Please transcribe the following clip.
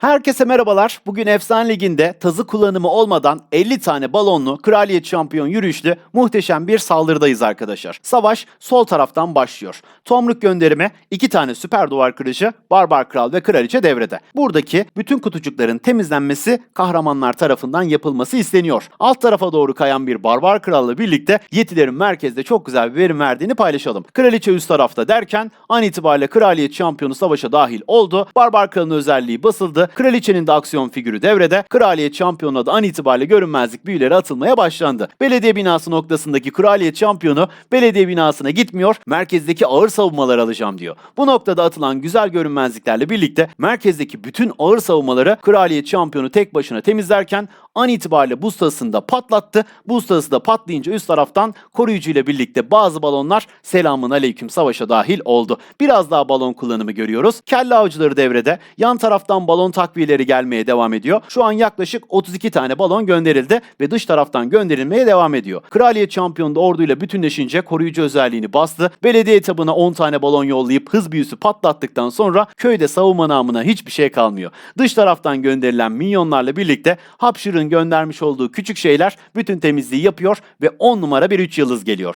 Herkese merhabalar. Bugün Efsane Ligi'nde tazı kullanımı olmadan 50 tane balonlu kraliyet şampiyon yürüyüşlü muhteşem bir saldırıdayız arkadaşlar. Savaş sol taraftan başlıyor. Tomruk gönderimi 2 tane süper duvar kırıcı, barbar kral ve kraliçe devrede. Buradaki bütün kutucukların temizlenmesi kahramanlar tarafından yapılması isteniyor. Alt tarafa doğru kayan bir barbar kralla birlikte yetilerin merkezde çok güzel bir verim verdiğini paylaşalım. Kraliçe üst tarafta derken an itibariyle kraliyet şampiyonu savaşa dahil oldu. Barbar kralın özelliği basıldı. Kraliçenin de aksiyon figürü devrede. Kraliyet şampiyonuna da an itibariyle görünmezlik büyüleri atılmaya başlandı. Belediye binası noktasındaki kraliyet şampiyonu belediye binasına gitmiyor. Merkezdeki ağır savunmalar alacağım diyor. Bu noktada atılan güzel görünmezliklerle birlikte merkezdeki bütün ağır savunmaları kraliyet şampiyonu tek başına temizlerken an itibariyle buz tahısında patlattı. Buz tahısı da patlayınca üst taraftan koruyucu ile birlikte bazı balonlar selamun aleyküm savaşa dahil oldu. Biraz daha balon kullanımı görüyoruz. Kelle avcıları devrede. Yan taraftan balon takviyeleri gelmeye devam ediyor. Şu an yaklaşık 32 tane balon gönderildi ve dış taraftan gönderilmeye devam ediyor. Kraliyet şampiyonu da orduyla bütünleşince koruyucu özelliğini bastı. Belediye etabına 10 tane balon yollayıp hız büyüsü patlattıktan sonra köyde savunma namına hiçbir şey kalmıyor. Dış taraftan gönderilen minyonlarla birlikte Hapşır'ın göndermiş olduğu küçük şeyler bütün temizliği yapıyor ve 10 numara bir 3 yıldız geliyor.